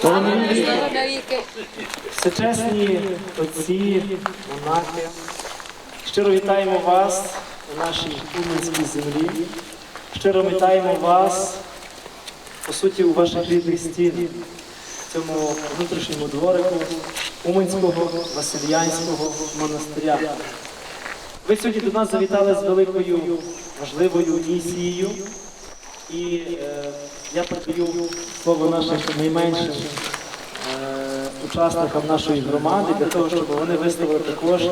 Слава навіки. всечесні отці, монахи, щиро вітаємо вас на нашій уманській землі. Щиро вітаємо вас, по суті, у ваших рідних стінах, в цьому внутрішньому дворику Уманського Васильянського монастиря. Ви сьогодні до нас завітали з великою важливою місією. І е, я передаю слово нашим найменшим е, учасникам нашої громади для того, щоб вони висловили також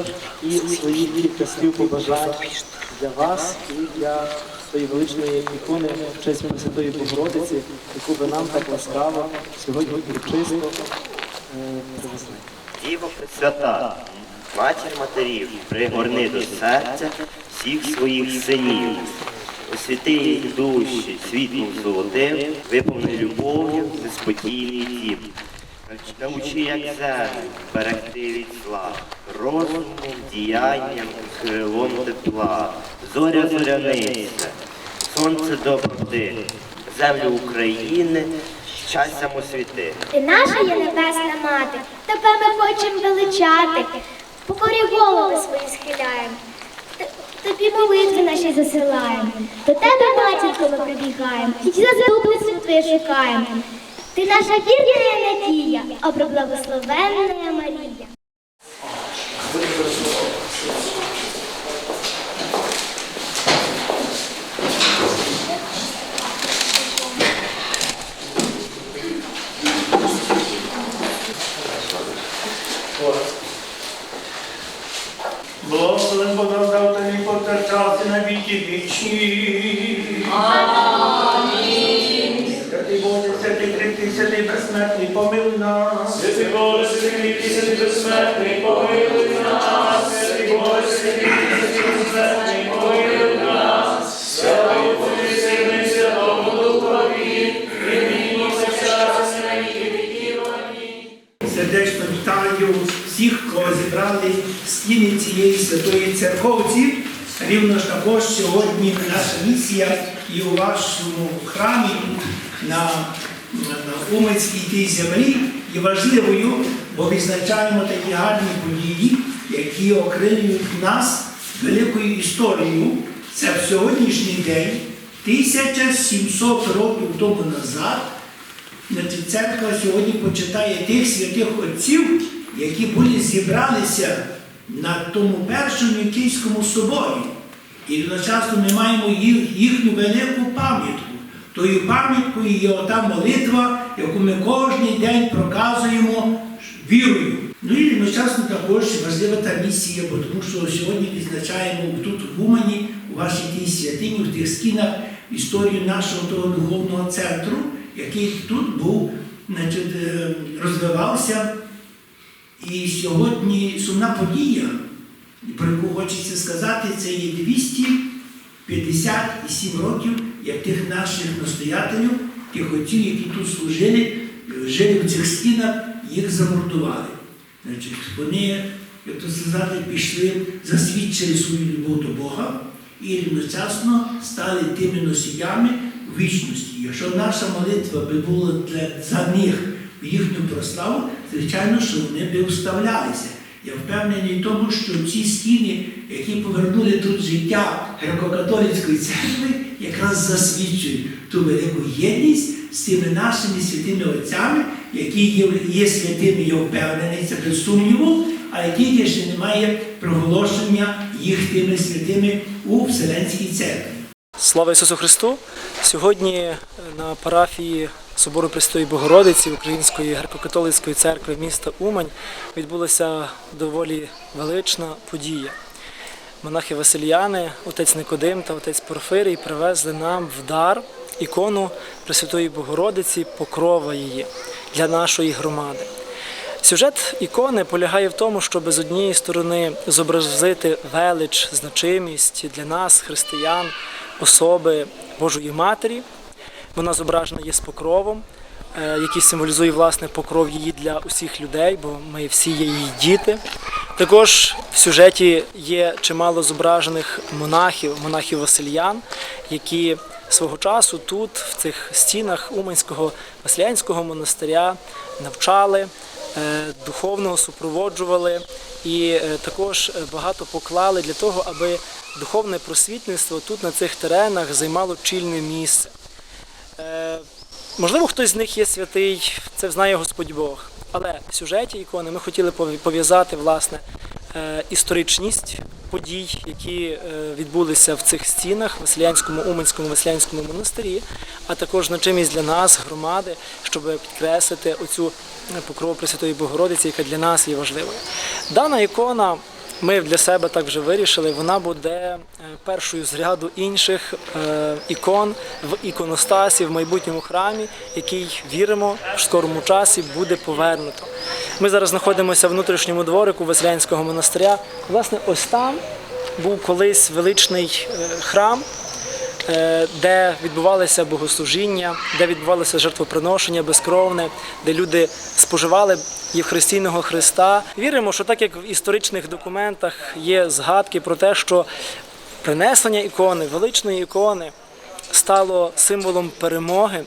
і свої кілька слів побажань для вас і для своєї величної ікони в честь Пресвятої Богородиці, яку ви нам так ласкаво сьогодні урочисто е, привезли. Діво Пресвята, матір матерів, пригорни до серця всіх своїх синів. Освіти їх душі світлом золотим, виповни любов'ю, неспокійний дім. Научи, як землю, берегти від зла, розумом, діянням, крилом тепла, зоря зоряниця, сонце доброти, землю України, щастям освіти. Ти наша є небесна мати, тебе ми хочемо величати, покорі голови свої схиляємо, тобі молитви наші засилаємо, до тебе, матінко, ми прибігаємо, і за заступництво твоє шукаємо. Ти наша вірна надія, а проблагословенна Марія. Благословен Богоздав тобі потерчати на віки вічні. Амінь. Святий Боже, святий святий безсмертний, помилуй нас. Святий Боже, святий святий безсмертний, помилуй нас. Святий Боже, святий святий безсмертний, помилуй нас. Святий Боже, святий святому Духові, на віки віків. Сердечно вітаю всіх, кого зібрали стіни цієї святої церковці. Рівно ж також сьогодні наша місія і у вашому храмі на Уманській тій землі є важливою, бо відзначаємо такі гарні події, які окрилюють нас великою історією. Це в сьогоднішній день, 1700 років тому назад, церква сьогодні почитає тих святих отців, які були зібралися на тому першому Київському соборі. І одночасно ми маємо їх, їхню велику пам'ятку. Тою пам'яткою є ота молитва, яку ми кожен день проказуємо вірою. Ну і одночасно також важлива та місія, бо тому що сьогодні відзначаємо тут в Умані, у вашій тій святині, в тих стінах історію нашого того духовного центру, який тут був, значить, е, розвивався. І сьогодні сумна подія, про яку хочеться сказати, це є 257 років, як тих наших настоятелів, тих отців, які тут служили, жили в цих стінах, їх замордували. Значить, вони, як то сказати, пішли, засвідчили свою любов до Бога і рівночасно стали тими носіями вічності. Якщо наша молитва би була для, за них в їхню прославу, звичайно, що вони би вставлялися. Я впевнений в тому, що ці стіни, які повернули тут життя греко-католицької церкви, якраз засвідчують ту велику єдність з тими нашими святими отцями, які є, є святими, я впевнений, це без сумніву, а які ще немає проголошення їх тими святими у Вселенській церкві. Слава Ісусу Христу! Сьогодні на парафії Собору Престої Богородиці Української греко-католицької церкви міста Умань відбулася доволі велична подія. Монахи Васильяни, отець Никодим та отець Порфирій привезли нам в дар ікону Пресвятої Богородиці, покрова її для нашої громади. Сюжет ікони полягає в тому, щоб з однієї сторони зобразити велич, значимість для нас, християн, особи Божої Матері. Вона зображена є з покровом, який символізує власне покров її для усіх людей, бо ми всі є її діти. Також в сюжеті є чимало зображених монахів, монахів Васильян, які свого часу тут, в цих стінах Уманського Василянського монастиря, навчали, е, духовного супроводжували і е, також е, багато поклали для того, аби духовне просвітництво тут на цих теренах займало чільне місце. Можливо, хтось з них є святий, це знає Господь Бог. Але в сюжеті ікони ми хотіли пов'я- пов'язати власне е, історичність подій, які е, відбулися в цих стінах, в Василянському, Уманському, Василянському монастирі, а також значимість для нас, громади, щоб підкреслити оцю е, покрову Пресвятої Богородиці, яка для нас є важливою. Дана ікона ми для себе так вже вирішили, вона буде е, першою з ряду інших е, ікон в іконостасі в майбутньому храмі, який віримо в скорому часі буде повернуто. Ми зараз знаходимося в внутрішньому дворику Василянського монастиря. Власне, ось там був колись величний е, храм, де відбувалися богослужіння, де відбувалося жертвоприношення безкровне, де люди споживали Євхристійного Христа. Віримо, що так як в історичних документах є згадки про те, що принесення ікони, величної ікони, стало символом перемоги.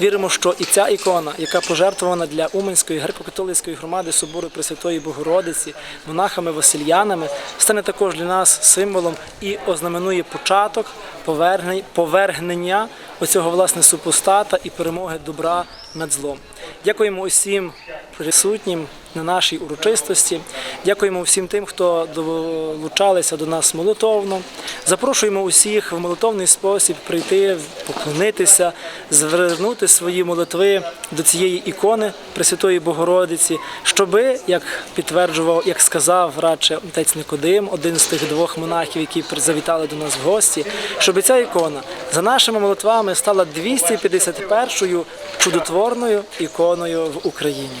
Віримо, що і ця ікона, яка пожертвована для Уманської греко-католицької громади собору Пресвятої Богородиці, монахами Васильянами, стане також для нас символом і ознаменує початок повергнення оцього власне супостата і перемоги добра над злом. Дякуємо усім присутнім на нашій урочистості. Дякуємо всім тим, хто долучалися до нас молитовно. Запрошуємо усіх в молитовний спосіб прийти, поклонитися, звернути свої молитви до цієї ікони Пресвятої Богородиці, щоби, як підтверджував, як сказав радше отець Никодим, один з тих двох монахів, які завітали до нас в гості, щоб ця ікона за нашими молитвами стала 251-ю чудотворною іконою в Україні.